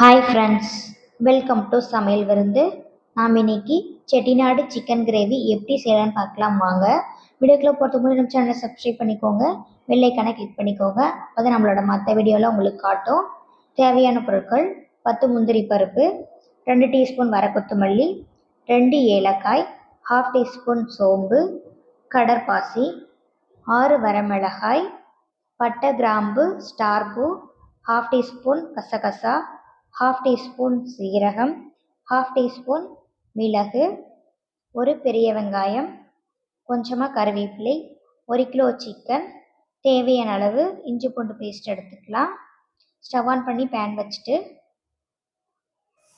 Hi friends welcome to சமையல் விருந்து. நாம் இன்னைக்கு செட்டிநாடு சிக்கன் கிரேவி எப்படி செய்யலாம்னு பார்க்கலாம் வாங்க. வீடியோக்குள்ளே போகிறதுக்கு முன்னாடி நம்ம சேனலை சப்ஸ்கிரைப் பண்ணிக்கோங்க. வெள்ளைக்கான கிளிக் பண்ணிக்கோங்க. அப்போ தான் நம்மளோட மற்ற வீடியோவில் உங்களுக்கு காட்டும். தேவையான பொருட்கள் பத்து முந்திரி பருப்பு ரெண்டு டீஸ்பூன் வர கொத்தமல்லி ரெண்டு ஏலக்காய் ஹாஃப் டீஸ்பூன் சோம்பு கடற்பாசி ஆறு வரமிளகாய் பட்டை கிராம்பு ஸ்டார் பூ ஹாஃப் டீஸ்பூன் கசகசா ஹாஃப் டீஸ்பூன் சீரகம் ஹாஃப் டீஸ்பூன் மிளகு ஒரு பெரிய வெங்காயம் கொஞ்சமாக கருவேப்பிலை ஒரு கிலோ சிக்கன் தேவையான அளவு இஞ்சி பூண்டு பேஸ்ட் எடுத்துக்கலாம். ஸ்டவ் ஆன் பண்ணி பேன் வச்சுட்டு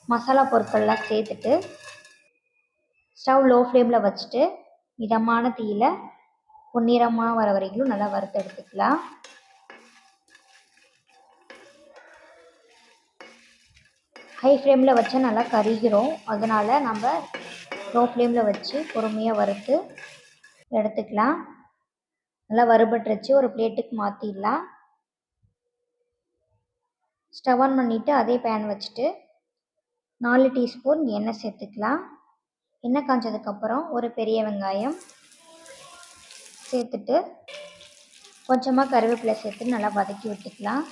மசாலா பொருட்கள்லாம் சேர்த்துட்டு ஸ்டவ் லோ ஃப்ளேமில் வச்சுட்டு மிதமான தீயில் பொன்னிறமாக வர வரைக்கும் நல்லா வறுத்து எடுத்துக்கலாம். ஹை ஃப்ளேமில் வச்சா நல்லா கருகிறோம் அதனால் நம்ம லோ ஃப்ளேமில் வச்சு பொறுமையாக வறுத்து எடுத்துக்கலாம். நல்லா வறுபட்டுருச்சு. ஒரு பிளேட்டுக்கு மாற்றிடலாம் ஸ்டவ் ஆன் பண்ணிவிட்டு அதே பேன் வச்சுட்டு நாலு டீஸ்பூன் எண்ணெய் சேர்த்துக்கலாம். எண்ணெய் காஞ்சதுக்கப்புறம் ஒரு பெரிய வெங்காயம் சேர்த்துட்டு கொஞ்சமாக கருவேப்பிலை சேர்த்து நல்லா வதக்கி விட்டுக்கலாம்.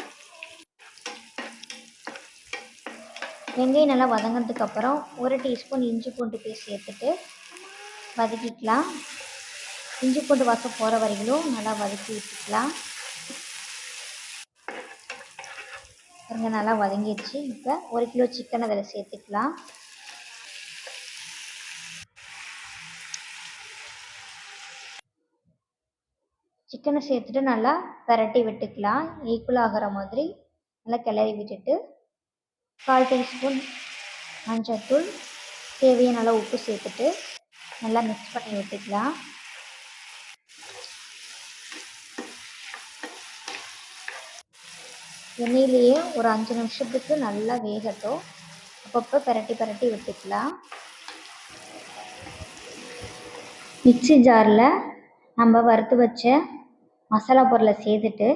வெங்காயம் நல்லா வதங்கினதுக்கப்புறம் ஒரு டீஸ்பூன் இஞ்சி பூண்டு பேஸ்ட் சேர்த்துட்டு வதக்கிக்கலாம். இஞ்சி பூண்டு வாசம் போகிற வரைக்கும் நல்லா வதக்கி விட்டுக்கலாம். பாருங்க நல்லா வதங்கிடுச்சு. இப்போ ஒரு கிலோ சிக்கன் அதில் சேர்த்துக்கலாம். சிக்கனை சேர்த்துட்டு நல்லா பரட்டி விட்டுக்கலாம். ஈக்குவல் ஆகிற மாதிரி நல்லா கிளறி விட்டுட்டு கால் டீஸ்பூன் மஞ்சள்தூள் தேவையான அளவு உப்பு சேர்த்துட்டு நல்லா மிக்ஸ் பண்ணி விட்டுக்கலாம் எண்ணெயிலேயே ஒரு அஞ்சு நிமிஷத்துக்கு நல்லா வேகட்டும். அப்பப்போ பரட்டி பரட்டி விட்டுக்கலாம் மிக்சி ஜாரில் நம்ம வறுத்து வச்ச மசாலா பொருளை சேர்த்துட்டு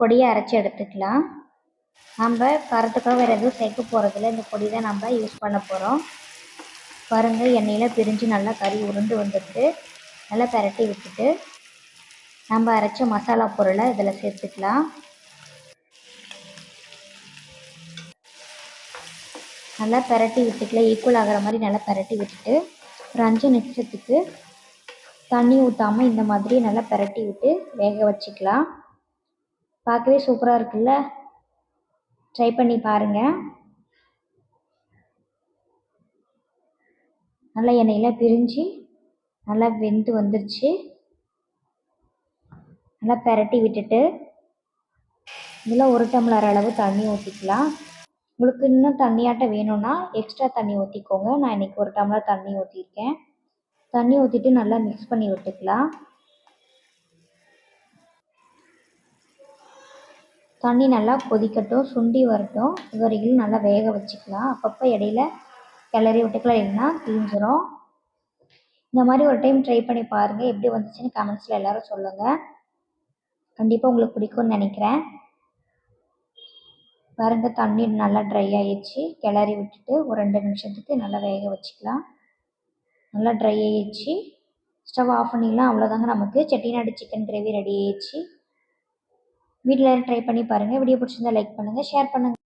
பொடியை அரைச்சி எடுத்துக்கலாம். நம்ம காரத்துக்காக வேறு எதுவும் சேர்க்க போகிறதில்ல இந்த பொடி தான் நம்ம யூஸ் பண்ண போகிறோம் பாருங்கள் எண்ணெயில் பிரிஞ்சு நல்லா கறி உருண்டு வந்துடுது. நல்லா பரட்டி விட்டுட்டு நம்ம அரைச்ச மசாலா பொருளை இதில் சேர்த்துக்கலாம். நல்லா பரட்டி விட்டுக்கலாம். ஈக்குவல் ஆகிற மாதிரி நல்லா பரட்டி விட்டுட்டு ஒரு அஞ்சு நிமிஷத்துக்கு தண்ணி ஊற்றாமல் இந்த மாதிரி நல்லா பரட்டி விட்டு வேக வச்சுக்கலாம். பார்க்கவே சூப்பராக இருக்குல்ல? ட்ரை பண்ணி பாருங்கள் நல்லா எண்ணெயில் பிரிஞ்சு நல்லா வெந்து வந்துருச்சு. நல்லா பெரட்டி விட்டுட்டு இதில் ஒரு டம்ளர் அளவு தண்ணி ஊற்றிக்கலாம் உங்களுக்கு இன்னும் தண்ணியாட்ட வேணும்னா எக்ஸ்ட்ரா தண்ணி ஊற்றிக்கோங்க நான் இன்றைக்கி ஒரு டம்ளர் தண்ணி ஊற்றிருக்கேன் தண்ணி ஊற்றிட்டு நல்லா மிக்ஸ் பண்ணி விட்டுக்கலாம். தண்ணி நல்லா கொதிக்கட்டும் சுண்டி வரட்டும். இது வரைக்கும் நல்லா வேக வச்சுக்கலாம். அப்பப்போ இடையில கிளறி விட்டுக்கலாம் இல்லைன்னா தீஞ்சிரும் இந்த மாதிரி ஒரு டைம் ட்ரை பண்ணி பாருங்கள் எப்படி வந்துச்சுன்னு கமெண்ட்ஸில் எல்லோரும் சொல்லுங்கள் கண்டிப்பாக உங்களுக்கு பிடிக்கும்னு நினைக்கிறேன். பாருங்கள் தண்ணி நல்லா ட்ரை ஆகிடுச்சு கிளறி விட்டுட்டு ஒரு ரெண்டு நிமிஷத்துக்கு நல்லா வேக வச்சுக்கலாம். நல்லா ட்ரை ஆகிடுச்சு ஸ்டவ் ஆஃப் பண்ணிக்கலாம் அவ்வளோதாங்க நமக்கு. செட்டிநாடு சிக்கன் கிரேவி ரெடி ஆயிடுச்சு. வீட்டில் ட்ரை பண்ணி பாருங்கள் வீடியோ பிடிச்சிருந்தா லைக் பண்ணுங்கள் ஷேர் பண்ணுங்கள்